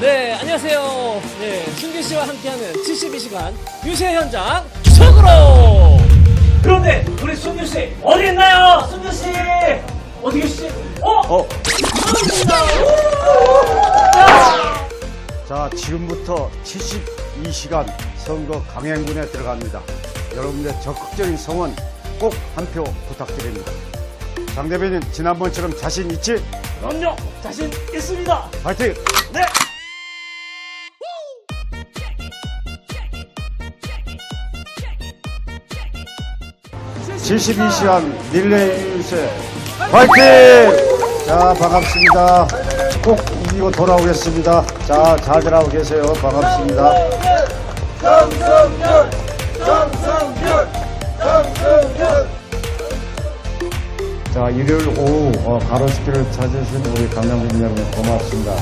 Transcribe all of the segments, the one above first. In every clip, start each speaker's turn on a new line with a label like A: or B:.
A: 네, 안녕하세요. 네, 순규 씨와 함께하는 72시간 유세 현장 속으로! 그런데 우리 순규 씨 어디 있나요? 순규 씨 어디 계시지? 어?
B: 어. 자, 지금부터 72시간 선거 강행군에 들어갑니다. 여러분들의 적극적인 성원 꼭 한 표 부탁드립니다. 장 대표님, 지난번처럼 자신 있지?
A: 그럼요, 자신 있습니다.
B: 파이팅!
A: 네.
B: 칠십이 시간 릴레이 유세 파이팅! 자, 반갑습니다. 꼭 이기고 돌아오겠습니다. 자, 잘들 하고 계세요. 반갑습니다. 자, 일요일 오후 어, 가로수길을 찾으신 우리 강남민 여러분 고맙습니다.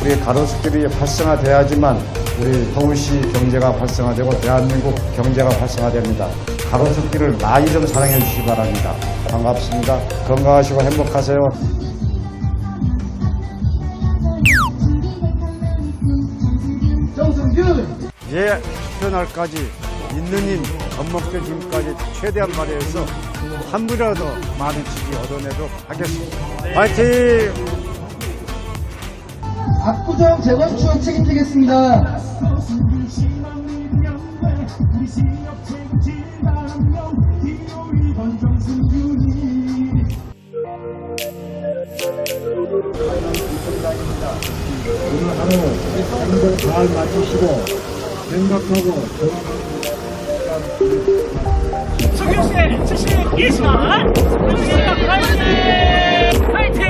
B: 우리 가로수길이 활성화돼야지만 우리 서울시 경제가 활성화되고 대한민국 경제가 활성화됩니다. 가로수길을 많이 좀 사랑해 주시기 바랍니다. 반갑습니다. 건강하시고 행복하세요. 예, 투표날까지 있는 힘, 겁먹게 힘까지 최대한 발휘해서 한 분이라도 많은 지지 얻어내도록 하겠습니다. 파이팅!
C: 압구정 재건축 책임지겠습니다.
B: 잘 맞추시고 생각하고
A: 순규 씨 72시간 순규 씨 파이팅! 파이팅!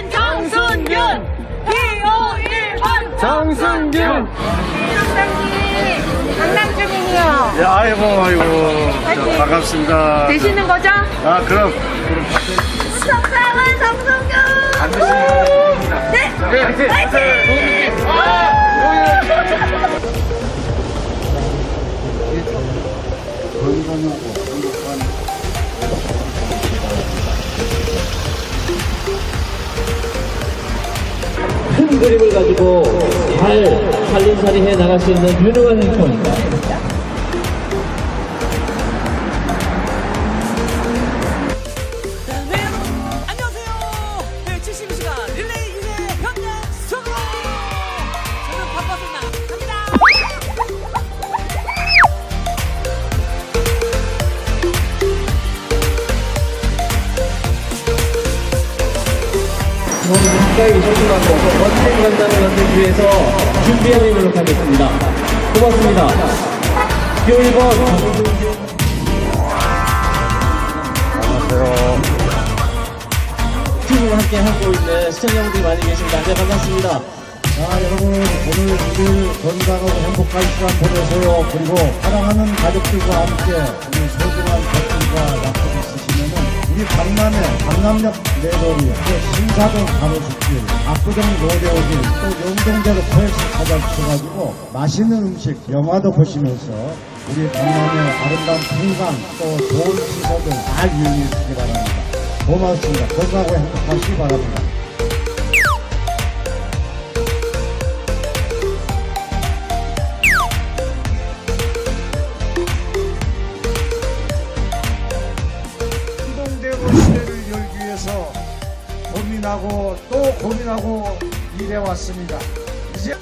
D: 정순균! 기호 1번
A: 정 승균!
D: 정당님 강남 중이에요.
B: 예, 아이고 아이고
D: 파이팅.
B: 반갑습니다.
D: 되시는 거죠?
B: 아 그럼
D: 성상은 정순균! 네! 파이팅!
B: 건강하고 행복한
A: 큰 그림을 가지고 잘 살림살이 해 나갈 수 있는 유능한 행동입니다. 가까이 소중하고 멋진 간담을 만들기 위해서 준비하는 노력하겠습니다. 고맙습니다. 기호 1번
B: 안녕하세요.
A: 팀을 함께 하고 있는 시청자분들이 많이 계십니다. 네, 반갑습니다.
B: 자 여러분 오늘 늘 건강하고 행복한 시간 보내세요. 그리고 사랑하는 가족들과 함께 우리 우리 강남에 강남역 내거리 또 신사동 가로수길 압구정 로데오길 또 영동대로 포에서 찾아주셔가지고 맛있는 음식 영화도 보시면서 우리 강남의 아름다운 풍광 또 좋은 시설들 잘 이용해 주시기 바랍니다. 고맙습니다. 건강하고 행복하시기 바랍니다. 고민하고 또 고민하고 일해왔습니다. 이제